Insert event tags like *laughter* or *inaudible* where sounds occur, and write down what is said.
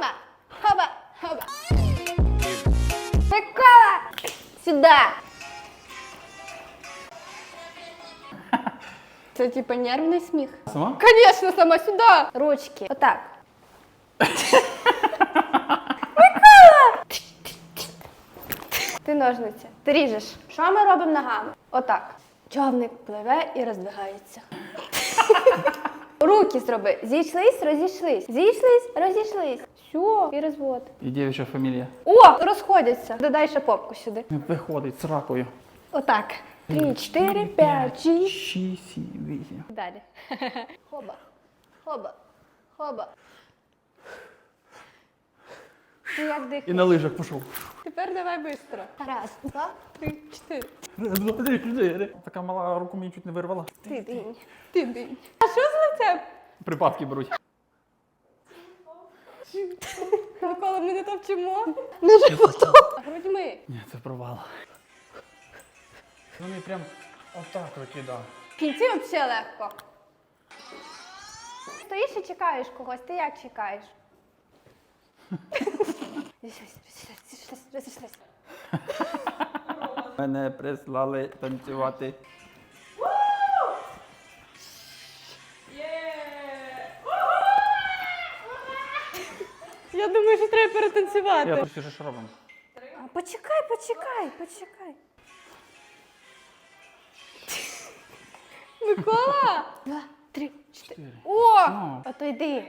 Хоба, хоба, хоба. Микола! Сюда. *laughs* Це типа нервний сміх. Сама? Конечно, сама сюда. Ручки. Отак. *laughs* Микола! Ти ножниці. Ти ріжеш. Що ми робимо ногами? Отак. Човник пливе і роздвигається. *laughs* Руки зроби. Зійшлись, розійшлись. Зійшлись, розійшлись. Все, і розвод. І дівча фамілія. О, розходяться. Додай ще попку сюди. Виходить з ракою. Отак. Три, чотири, п'ять, шість. Шість, сім, вісім. Далі. *laughs* Хоба. Хоба. Хоба. Ти як І на лижах пішов. Тепер давай швидко. Раз, два, три, чотири. Раз, два, три, чотири. Така мала руку мені чуть не вирвала. Ти динь. Ти динь. А що з лицем? Припадки беруть. Микола, ми не топчемо. Не животом. Грудьми. Ні, це провал. Вони прям отак викидав. В кінці взагалі легко. Стоїш і чекаєш когось. Ти як чекаєш? Мене прислали танцювати. Я думаю, що треба перетанцювати. Я просто що робимо. А, почекай, почекай, почекай. Микола! Два, три, чотири. О! Ну. А то йди.